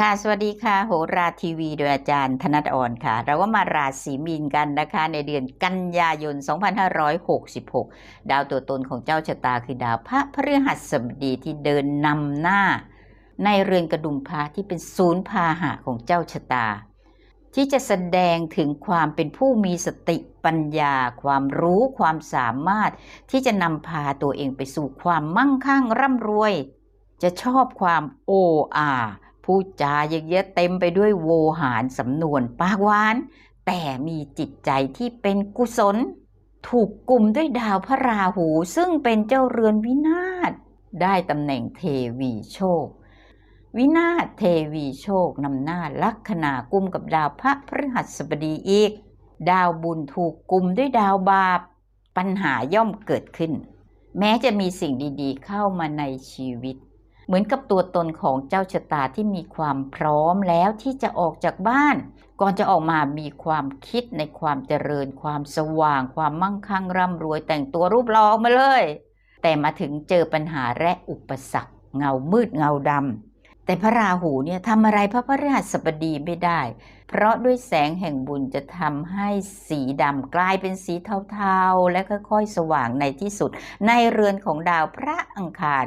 ค่ะ สวัสดีค่ะโหราทีวีโดยอาจารย์ธนัทอ่อนค่ะ เราก็มาราศีมีนกันนะคะ ในเดือนกันยายน 2566 ดาวตัวตนของเจ้าชะตาคือดาวพระพฤหัสบดีที่เดินนำหน้า ในเรือนกระดุมพระที่เป็นศูนย์พาหะของเจ้าชะตา ที่จะแสดงถึงความเป็นผู้มีสติปัญญา ความรู้ความสามารถ ที่จะนำพาตัวเองไปสู่ความมั่งคั่งร่ำรวย จะชอบความโออา พูดจาเยอะๆเต็มไปด้วยโวหารสำนวนปากหวาน แต่มีจิตใจที่เป็นกุศล ถูกกลุ่มด้วยดาวพระราหูซึ่งเป็นเจ้าเรือนวินาศได้ตำแหน่งเทวีโชค วินาศเทวีโชคนำหน้าลัคนากุมกับดาวพระพฤหัสบดีอีก ดาวบุญถูกกลุ่มด้วยดาวบาป ปัญหาย่อมเกิดขึ้น แม้จะมีสิ่งดีๆ เข้ามาในชีวิต เหมือนกับตัวตนของเจ้าชะตาที่มีความพร้อมแล้วที่จะออกจากบ้าน ก่อนจะออกมามีความคิดในความเจริญ ความสว่าง ความมั่งคั่งร่ำรวยแต่งตัวรูปหล่อออกมาเลย แต่มาถึงเจอปัญหาและอุปสรรค เงามืดเงาดำแต่พระราหูเนี่ยทำอะไรพระพฤหัสบดีไม่ได้ เพราะด้วยแสงแห่งบุญจะทำให้สีดำกลายเป็นสีเทาๆ และค่อยๆสว่างในที่สุด ในเรือนของดาวพระอังคาร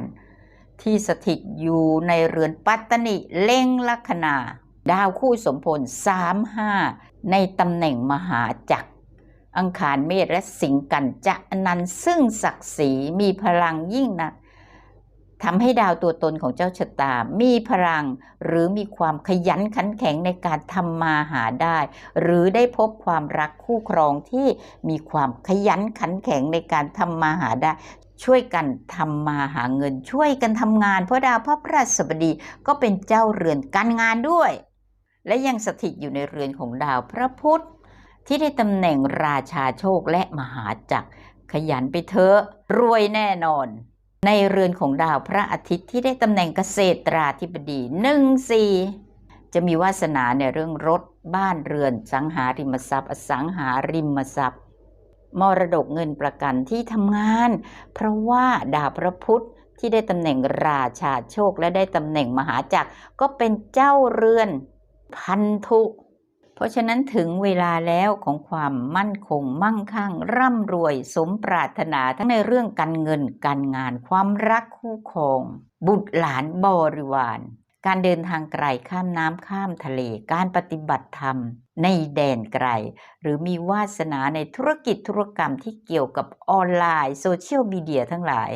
ที่สถิตอยู่ในเรือนปัตตนิเล็งลัคนา ดาวคู่สมพล3-5 ในตำแหน่งมหาจักร อังคารเมษและสิงกันจะนันซึ่งศักดิ์ศรีมีพลังยิ่งนักทำให้ดาวตัวตนของเจ้าชะตา มีพลังหรือมีความขยันขันแข็งในการทำมาหาได้ หรือได้พบความรักคู่ครองที่มีความขยันขันแข็งในการทำมาหาได้ ช่วยกันทำมาหาเงินช่วยกันทำงานเพราะดาวพระพฤหัสบดีก็เป็นเจ้าเรือนการงานด้วย และยังสถิตอยู่ในเรือนของดาวพระพุธที่ได้ตำแหน่งราชาโชคและมหาจักรขยันไปเถอะรวยแน่นอน ในเรือนของดาวพระอาทิตย์ที่ได้ตำแหน่งเกษตราธิบดีหนึ่งสี่จะมีวาสนาในเรื่องรถบ้านเรือนสังหาริมทรัพย์ อสังหาริมทรัพย์ มรดกเงินประกันที่ทำงาน เพราะว่าดาวพระพุธที่ได้ตำแหน่งราชาโชคและได้ตำแหน่งมหาจักรก็เป็นเจ้าเรือนพันธุ เพราะฉะนั้นถึงเวลาแล้วของความมั่นคงมั่งคั่ง ร่ำรวยสมปรารถนาทั้งในเรื่องการเงินการงานความรักคู่ครอง บุตรหลานบริวาร การเดินทางไกลข้ามน้ำข้ามทะเล การปฏิบัติธรรม ในแดนไกล หรือมีวาสนาในธุรกิจธุรกรรมที่เกี่ยวกับออนไลน์โซเชียลมีเดียทั้งหลาย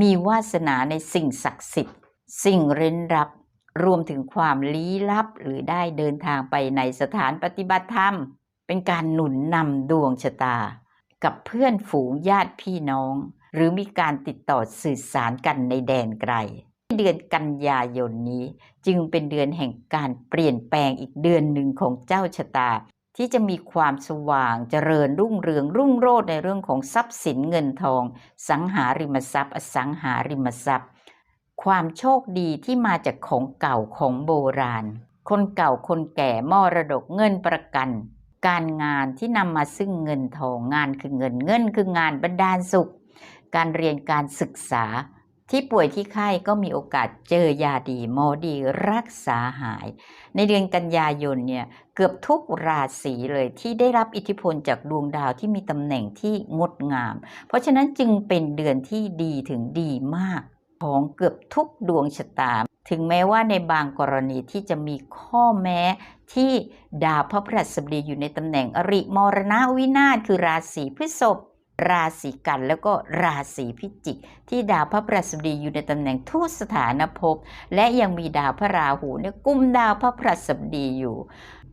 มีวาสนาในสิ่งศักดิ์สิทธิ์ สิ่งเร้นลับ รวมถึงความลี้ลับหรือได้เดินทางไปในสถานปฏิบัติธรรม เป็นการหนุนนำดวงชะตา กับเพื่อนฝูงญาติพี่น้อง หรือมีการติดต่อสื่อสารกันในแดนไกล เดือนกันยายนนี้ จึงเป็นเดือนแห่งการเปลี่ยนแปลงอีกเดือนหนึ่งของเจ้าชะตา ที่จะมีความสว่างเจริญรุ่งเรืองรุ่งโรจน์ในเรื่องของทรัพย์สินเงินทอง สังหาริมทรัพย์ อสังหาริมทรัพย์ ความโชคดีที่มาจากของเก่าของโบราณ คนเก่าคนแก่มรดกเงินประกัน การงานที่นำมาซึ่งเงินทองงานคือเงินเงินคืองานบรรดาลสุข การเรียนการศึกษา ที่ป่วยที่ไข้ก็มีโอกาสเจอยาดีหมอดีรักษาหาย ในเดือนกันยายนเนี่ยเกือบทุกราศีเลยที่ได้รับอิทธิพลจากดวงดาวที่มีตำแหน่งที่งดงาม เพราะฉะนั้นจึงเป็นเดือนที่ดีถึงดีมาก ของเกือบทุกดวงชะตา ถึงแม้ว่าในบางกรณีที่จะมีข้อแม้ที่ดาวพระพฤหัสบดีอยู่ในตำแหน่งอริมรณวินาศคือราศีพฤษภ ราศีกันแล้วก็ราศีพิจิก ที่ดาวพระพฤหัสบดีอยู่ในตำแหน่งทุสถานภพ และยังมีดาวพระราหูเนี่ยกุมดาวพระพฤหัสบดีอยู่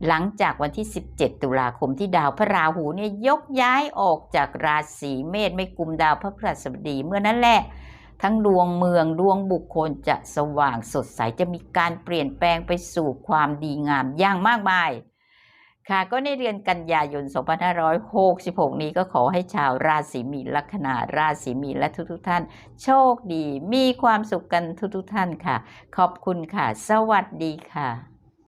หลังจากวันที่ 17 ตุลาคมที่ดาวพระราหูเนี่ยยกย้ายออกจากราศีเมษไม่กุมดาวพระพฤหัสบดีเมื่อนั้นแหละทั้งดวงเมืองดวงบุคคลจะสว่างสดใสจะมีการเปลี่ยนแปลงไปสู่ความดีงามอย่างมากมาย ค่ะก็ในเดือนกันยายน 2566 นี้ก็ขอให้ชาวราศีมีนลัคนาราศีมีนและทุกๆทท่าน โชคดีมีความสุขกันทุกๆทท่านค่ะ ขอบคุณค่ะ สวัสดีค่ะ